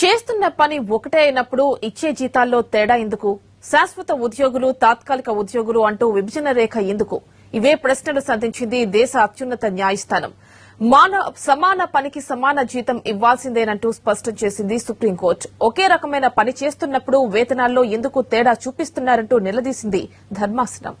చేస్తున్న పని ఒకటే అయినప్పుడు ఇచ్చే జీతాల్లో తేడా ఎందుకు? శాశ్వత ఉద్యోగులు తాత్కాలిక ఉద్యోగులు అంటూ విభజన రేఖ ఎందుకు? ఇవే ప్రశ్నలు సంధించింది దేశ అత్యున్నత న్యాయస్థానం. మాన సమాన పనికి సమాన జీతం ఇవ్వాల్సిందేనంటూ స్పష్టం చేసింది సుప్రీంకోర్టు. ఒకే రకమైన పని చేస్తున్నప్పుడు వేతనాల్లో ఎందుకు తేడా చూపిస్తున్నారంటూ నిలదీసింది ధర్మాసనం.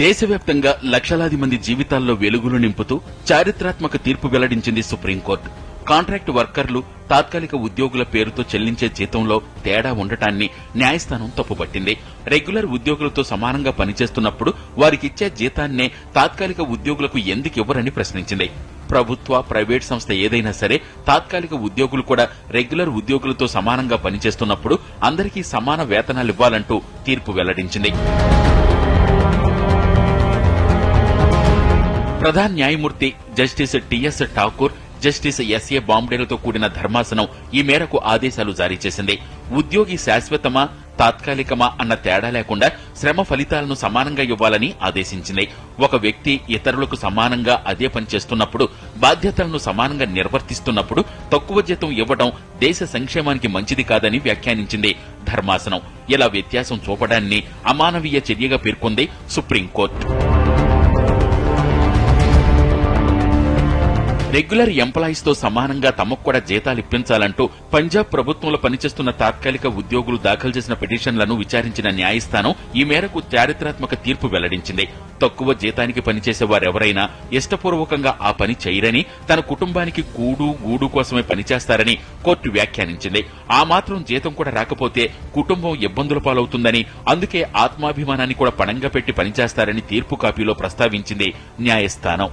దేశవ్యాప్తంగా లక్షలాది మంది జీవితాల్లో వెలుగులు నింపుతూ చారిత్రాత్మక తీర్పు వెల్లడించింది సుప్రీంకోర్టు. కాంట్రాక్ట్ వర్కర్లు తాత్కాలిక ఉద్యోగుల పేరుతో చెల్లించే జీతంలో తేడా ఉండటాన్ని న్యాయస్థానం తప్పుపట్టింది. రెగ్యులర్ ఉద్యోగులతో సమానంగా పనిచేస్తున్నప్పుడు వారికిచ్చే జీతాన్నే తాత్కాలిక ఉద్యోగులకు ఎందుకు ఇవ్వరని ప్రశ్నించింది. ప్రభుత్వ ప్రైవేట్ సంస్థ ఏదైనా సరే తాత్కాలిక ఉద్యోగులు కూడా రెగ్యులర్ ఉద్యోగులతో సమానంగా పనిచేస్తున్నప్పుడు అందరికీ సమాన వేతనాలివ్వాలంటూ తీర్పు వెల్లడించింది. ప్రధాన న్యాయమూర్తి justice T S Thakur justice S A బాంబేలతో కూడిన ధర్మాసనం ఈ మేరకు ఆదేశాలు జారీ చేసింది. ఉద్యోగి శాశ్వతమా తాత్కాలికమా అన్న తేడా లేకుండా శ్రమ ఫలితాలను సమానంగా ఇవ్వాలని ఆదేశించింది. ఒక వ్యక్తి ఇతరులకు సమానంగా అదే పని చేస్తున్నప్పుడు బాధ్యతలను సమానంగా నిర్వర్తిస్తున్నప్పుడు తక్కువ జీతం ఇవ్వడం దేశ సంక్షేమానికి మంచిది కాదని వ్యాఖ్యానించింది ధర్మాసనం. ఇలా వ్యత్యాసం చూపడాన్ని అమానవీయ చర్యగా పేర్కొంది సుప్రీంకోర్టు. రెగ్యులర్ ఎంప్లాయీస్తో సమానంగా తమకు కూడా జీతాలు ఇప్పించాలంటూ పంజాబ్ ప్రభుత్వంలో పనిచేస్తున్న తాత్కాలిక ఉద్యోగులు దాఖలు చేసిన పిటిషన్లను విచారించిన న్యాయస్థానం ఈ మేరకు చారిత్రాత్మక తీర్పు వెల్లడించింది. తక్కువ జీతానికి పనిచేసే వారెవరైనా ఇష్టపూర్వకంగా ఆ పని చేయరని తన కుటుంబానికి కూడు గూడు కోసమే పనిచేస్తారని కోర్టు వ్యాఖ్యానించింది. ఆ మాత్రం జీతం కూడా రాకపోతే కుటుంబం ఇబ్బందుల పాలవుతుందని అందుకే ఆత్మాభిమానాన్ని కూడా పణంగా పెట్టి పనిచేస్తారని తీర్పు కాపీలో ప్రస్తావించింది న్యాయస్థానం.